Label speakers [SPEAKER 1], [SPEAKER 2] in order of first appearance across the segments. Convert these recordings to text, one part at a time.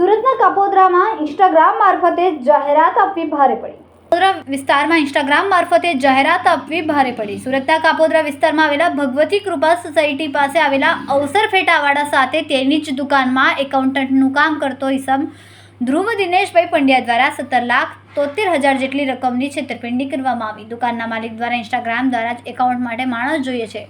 [SPEAKER 1] સુરતના કાપોદ્રામાં ઇન્સ્ટાગ્રામ મારફતે જાહેરાત આપવી ભારે પડી. કાપોદ્રા વિસ્તારમાં ઇન્સ્ટાગ્રામ મારફતે જાહેરાત આપવી ભારે પડી. સુરતના કાપોદ્રા વિસ્તારમાં આવેલા ભગવતી કૃપા સોસાયટી પાસે આવેલા અવસર ફેટાવાળા સાથે તેની જ દુકાનમાં એકાઉન્ટન્ટનું કામ કરતો ઇસમ ધ્રુવ દિનેશભાઈ પંડ્યા દ્વારા સત્તર લાખ તોતેર હજાર જેટલી રકમની છેતરપિંડી કરવામાં આવી. દુકાનના માલિક દ્વારા ઇન્સ્ટાગ્રામ દ્વારા જ એકાઉન્ટ માટે માણસ જોઈએ છે.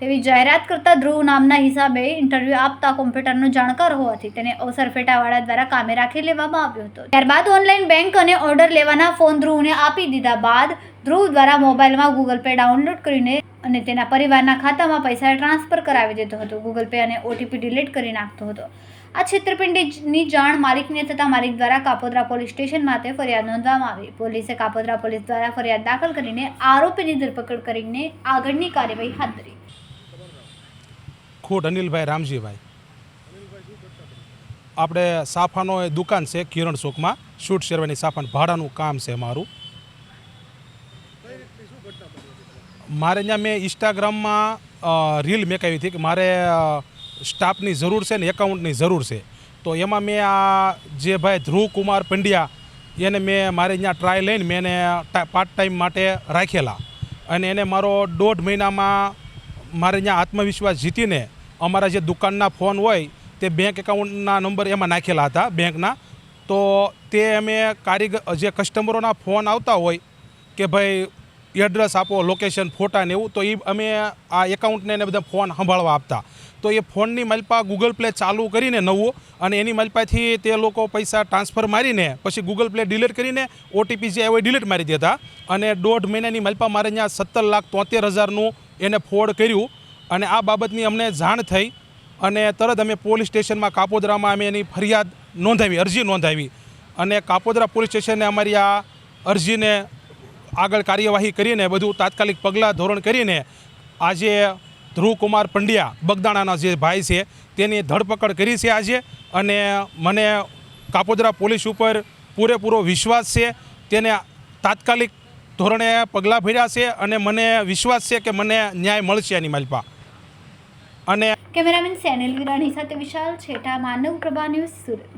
[SPEAKER 1] તેવી જાહેરાત કરતા ધ્રુવ નામના હિસાબે ઇન્ટરવ્યૂ આપતા કોમ્પ્યુટરનો જાણકાર હોવાથી તેને અવસર ફેટાવાળા દ્વારા કામે રાખી લેવામાં આવ્યો હતો. ત્યારબાદ ઓનલાઈન બેંક અને ઓર્ડર લેવાના ફોન ધ્રુવને આપી દીધા બાદ ધ્રુવ દ્વારા મોબાઈલમાં ગૂગલ પે ડાઉનલોડ કરીને અને તેના પરિવારના ખાતામાં પૈસા ટ્રાન્સફર કરાવી દેતો હતો. ગૂગલ પે અને ઓટીપી ડિલીટ કરી નાખતો હતો. આ છેતરપિંડીની જાણ માલિકને થતાં માલિક દ્વારા કાપોદ્રા પોલીસ સ્ટેશન માટે ફરિયાદ નોંધવામાં આવી. પોલીસે કાપોદ્રા પોલીસ દ્વારા ફરિયાદ દાખલ કરીને આરોપીની ધરપકડ કરીને આગળની કાર્યવાહી હાથ ધરી.
[SPEAKER 2] ખોટ અનિલભાઈ રામજીભાઈ. આપણે સાફાનો દુકાન છે કિરણ ચોકમાં. શૂટ શેરવાની સાફાન ભાડાનું કામ છે મારું. મારે ત્યાં મેં ઇન્સ્ટાગ્રામમાં રીલ મેકાવી હતી કે મારે સ્ટાફની જરૂર છે ને એકાઉન્ટની જરૂર છે. તો એમાં મેં આ જે ભાઈ ધ્રુવ કુમાર પંડ્યા, એને મેં મારે ત્યાં ટ્રાય લઈને મેં એને પાર્ટ ટાઈમ માટે રાખેલા. અને એને મારો દોઢ મહિનામાં મારે ત્યાં આત્મવિશ્વાસ જીતીને અમારા જે દુકાનના ફોન હોય, તે બેંક એકાઉન્ટના નંબર એમાં નાખેલા હતા બેંકના તો તે અમે કારીગર જે કસ્ટમરોના ફોન આવતા હોય, કે ભાઈ એડ્રેસ આપો લોકેશન ફોટા ને એવું, તો એ અમે આ એકાઉન્ટને એને બધા ફોન સંભાળવા આપતા. તો એ ફોનની માલપા ગૂગલ પ્લે ચાલુ કરીને નવું અને એની માલપાથી તે લોકો પૈસા ટ્રાન્સફર મારીને, પછી ગૂગલ પ્લે ડિલીટ કરીને ઓટીપી જે આવ્યો ડિલીટ મારી દેતા. અને દોઢ મહિનાની માલપા મારે અહીંયા સત્તર લાખ તોતેર હજારનું એને ફોડ કર્યું. અને આ બાબતની અમને જાણ થઈ અને તરત અમે પોલીસ સ્ટેશનમાં કાપોદરામાં અમે એની ફરિયાદ નોંધાવી, અરજી નોંધાવી. અને કાપોદરા પોલીસ સ્ટેશને અમારી આ અરજીને આગળ કાર્યવાહી કરીને બધું તાત્કાલિક પગલાં ધોરણ કરીને આજે ધ્રુવકુમાર પંડ્યા, બગદાણાના જે ભાઈ છે, તેની ધરપકડ કરી છે આજે. અને મને કાપોદરા પોલીસ ઉપર પૂરેપૂરો વિશ્વાસ છે, તેને તાત્કાલિક ધોરણે પગલાં ભર્યા છે અને મને વિશ્વાસ છે કે મને ન્યાય મળશે એની માલપા અને
[SPEAKER 1] કેમેરામેન સેનેલ વિરાણી સાથે વિશાલ છેટા, માનવ પ્રભા ન્યૂઝ સુરત.